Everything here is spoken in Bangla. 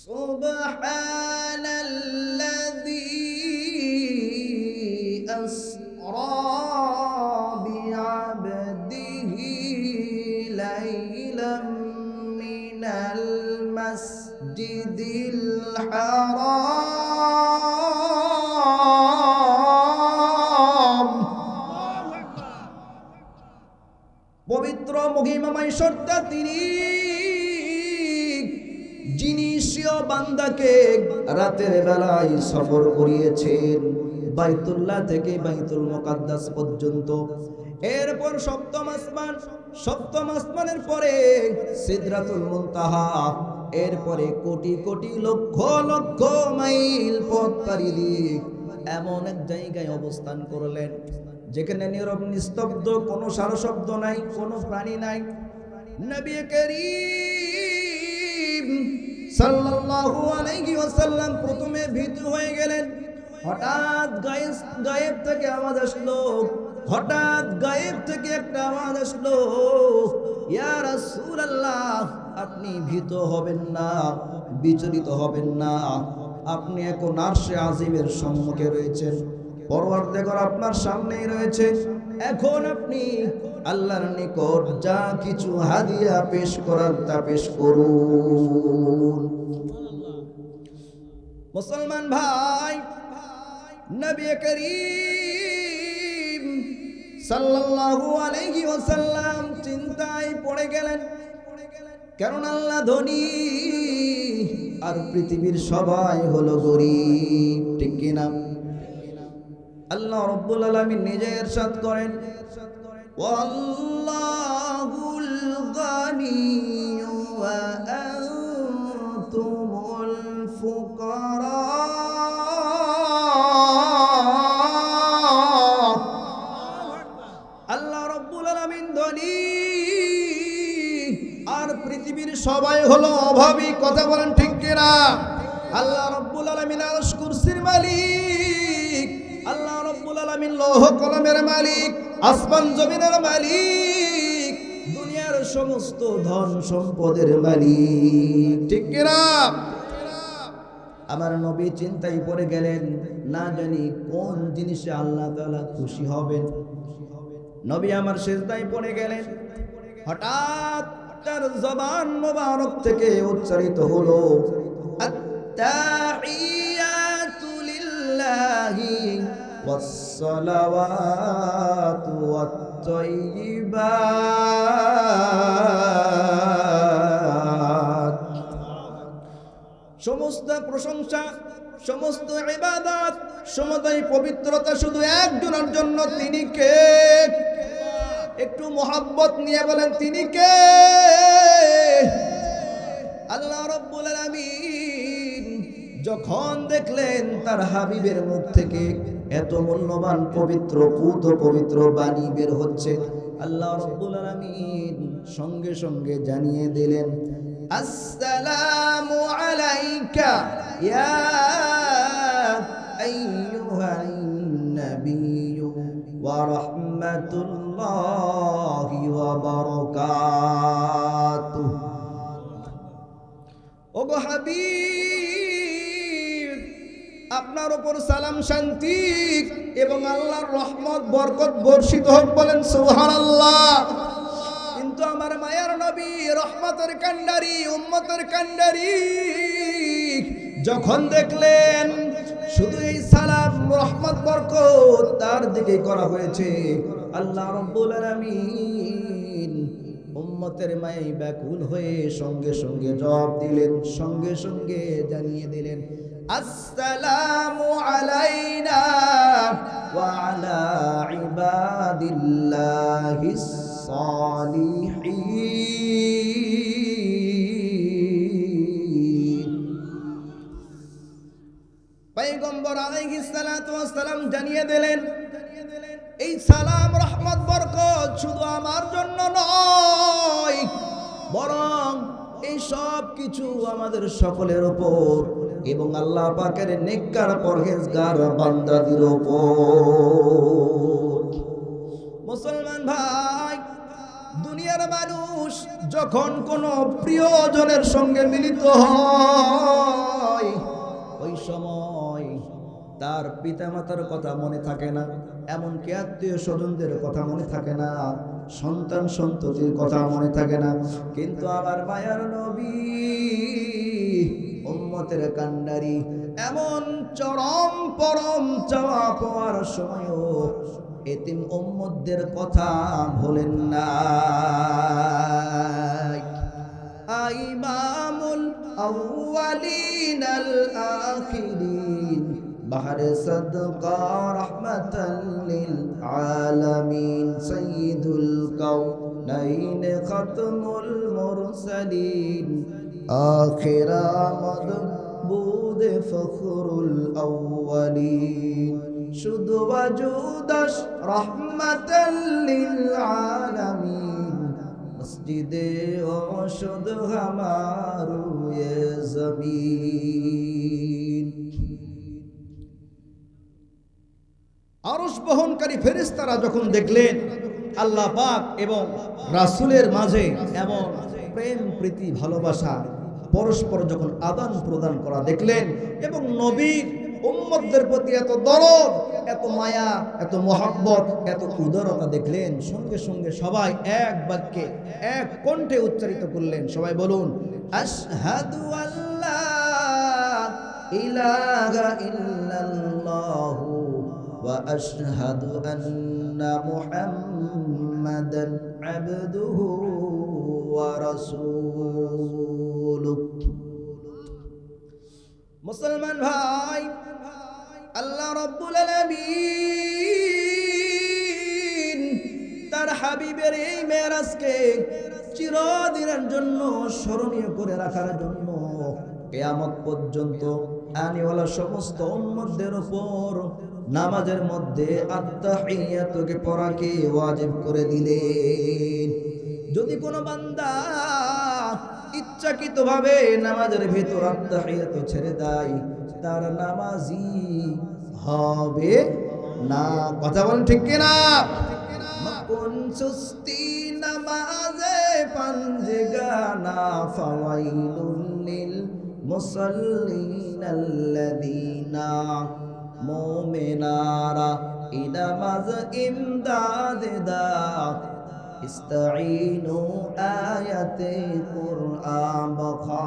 سبحان الذي أسرى بعبده ليلا من المسجد الحرام পবিত্র মহিমাময় সত্তা তিনি যিনি স্বীয় বান্দাকে রাতের বেলায় সফর করিয়েছেন। বাইতুল্লাহ থেকে বাইতুল মুকাদ্দাস পর্যন্ত। এরপর সপ্তম আসমান, সপ্তম আসমানের পরে সিদরাতুল মুনতাহা। এরপরে কোটি কোটি লক্ষ লক্ষ মাইল পথ পাড়ি দিয়ে এমন এক জায়গায় অবস্থান করলেন, যেখানে নীরব, নিস্তব্ধ, কোনো সার শব্দ নাই, কোনো প্রাণী নাই। নবী করিম সাল্লাল্লাহু আলাইহি ওয়াসাল্লাম প্রথমে ভীতু হয়ে গেলেন। হঠাৎ গায়েব গায়েব থেকে আওয়াজ আসলো। হঠাৎ গায়েব থেকে একটা আওয়াজ আসলো। ইয়া রাসূলুল্লাহ, আপনি ভীত হবেন না, বিচলিত হবেন না। আপনি এখন আরশে আজিমের সম্মুখে রয়েছেন। পরওয়ারদেগর আপনার সামনেই রয়েছে। এখন আপনি আল্লাহর নিকট যা কিছু হাদিয়া পেশ করার তা পেশ করুন। মুসলমান ভাই, নবী করিম সাল্লাল্লাহু আলাইহি ওয়াসাল্লাম চিন্তায় পড়ে গেলেন। কারণ আল্লাহ ধনী, আর পৃথিবীর সবাই হলো গরিব, ঠিক কিনা? আল্লাহ রব্বুল আলামিন নিজে ইরশাদ করেন। ওয়াল্লাহুল গানিয়্যু ওয়া আনতুমুল ফুকারা আল্লাহ রব্বুল আর পৃথিবীর সবাই হলো অভাবী, কথা বলেন ঠিক কিনা? আল্লাহ রব্বুল আলামিন আরশ কুরসির মালিক। আল্লাহ রব্বুল আলামিন লৌহ কলমের মালিক। আসমান জমিনের মালিক, দুনিয়ার সমস্ত ধন সম্পদের মালিক। ঠিক কিনা? আমার নবী চিন্তায় পড়ে গেলেন, না জানি কোন জিনিসে আল্লাহ তাআলা খুশি হবেন। নবী আমার সেজদায় পড়ে গেলেন, হঠাৎ তার জবান মোবারক থেকে উচ্চারিত হলো আত্তাহিয়াতু লিল্লাহি ওয়াসসালাওয়াতু ওয়াত সমস্ত প্রশংসা, সমস্ত ইবাদত, সমতাই পবিত্রতা শুধু একজনের জন্য তিনি কে? একটু মোহাব্বত নিয়ে বলেন, তিনি কে? আল্লাহ রব্বুল আলামিন যখন দেখলেন তার হাবিবের মুখ থেকে এত মূল্যবান পবিত্র পুত পবিত্র বাণী বের হচ্ছে। আল্লাহ রব্বুল আলামিন সঙ্গে সঙ্গে জানিয়ে দিলেন, আসসালামু আলাইকা ইয়া আইয়ুহান নাবিয়্যু ওয়া রাহমাতুল্লাহি ওয়া বারাকাতুহু। ওগো হাবিব! আপনার উপর সালাম শান্তি এবং আল্লাহর রহমত, বরকত বর্ষিত হোক বলেন সুবহানাল্লাহ। কিন্তু আমার মায়ার নবী রহমতের কান্ডারি উম্মতের কান্ডারি যখন দেখলেন শুধু এই সালাম, রহমত, বরকত তার দিকে করা হয়েছে, আল্লাহ রব্বুল আলামিন উম্মতের মায়ে ব্যাকুল হয়ে সঙ্গে সঙ্গে জবাব দিলেন, সঙ্গে সঙ্গে জানিয়ে দিলেন আসসালামু আলাইনা ওয়া আলা ইবাদিল্লাহিস সালিহিন। পয়গম্বর আলাইহিস সালাতু ওয়াস জানিয়ে দিলেন, এই সালাম, রহমত, বরকত শুধু আমার জন্য নয়, বরং এই সব কিছু আমাদের সকলের উপর এবং আল্লাহ পাকের নেককার পরহেজগার বান্দাদের ওপর মুসলমান ভাই, দুনিয়ার মানুষ যখন কোনো প্রিয়জনের সঙ্গে মিলিত হয়, ওই সময় তার পিতামাতার কথা মনে থাকে না, এমনকি আত্মীয় স্বজনদের কথা মনে থাকে না, সন্তান সন্ততির কথা মনে থাকে না। কিন্তু আবার মায়ার নবী উম্মতের কান্ডারি এমন চরম পরম চাওয়া পাওয়ার সময়ও এতিম উম্মতদের কথা ভোলেন না। ইমামুল আউয়ালিন আল আখিরিন, বাহার সদকা রহমাতাল লিল আলামিন, সাইয়্যিদুল কাউনাইন খাতমুল মুরসালিন। আখিরা মদবুদ ফখরুল আউয়ালিন। শুধু ওয়াজুদাস রহমাতাল লিল আলামিন। মসজিদে ওষুধ আরশ বহনকারী ফেরেশতারা যখন দেখলেন আল্লাহ পাক এবং রাসূলের মাঝে এমন প্রেম প্রীতি ভালোবাসা পরস্পর যখন আদান প্রদান করা দেখলেন এবং নবীর উম্মতদের প্রতি এত দরদ, এত মায়া, এত মহাব্বত, এত উদারতা দেখলেন, সঙ্গে সঙ্গে সবাই এক বাক্যে, এক কণ্ঠে উচ্চারিত করলেন, সবাই বলুন, আশহাদু আল্লাহ ইলাহা ইল্লাল্লাহু। আন্না মুহাম্মাদান আবদুহু ওয়া রাসূলুহু মুসলমান ভাই আল্লাহ রব্বুল আলামিন তার হাবিবের এই মেরাজকে চিরদিনের জন্য স্মরণীয় করে রাখার জন্য কেয়ামত পর্যন্ত আনিওয়ালা সমস্ত উম্মতদের উপর নামাজের মধ্যে আত্মাহিয়াতকে পড়াকে ওয়াজিব করে দিলেন। যদি কোনো বান্দা ইচ্ছাকৃতভাবে নামাজের ভিতর আত্মাহিয়াত ছেড়ে দেয়, তার নামাজি হবে না। কথা বলেন ঠিক কিনা? কোন সুস্তি নামাজে পাঞ্জে গানা ফাওয়াইলুল লিল মুসাল্লিন আল্লাযীনা মুমিনারা ইনামাজ ইমদাদ দা ইস্তাঈনু আয়াতে কুরআন বখা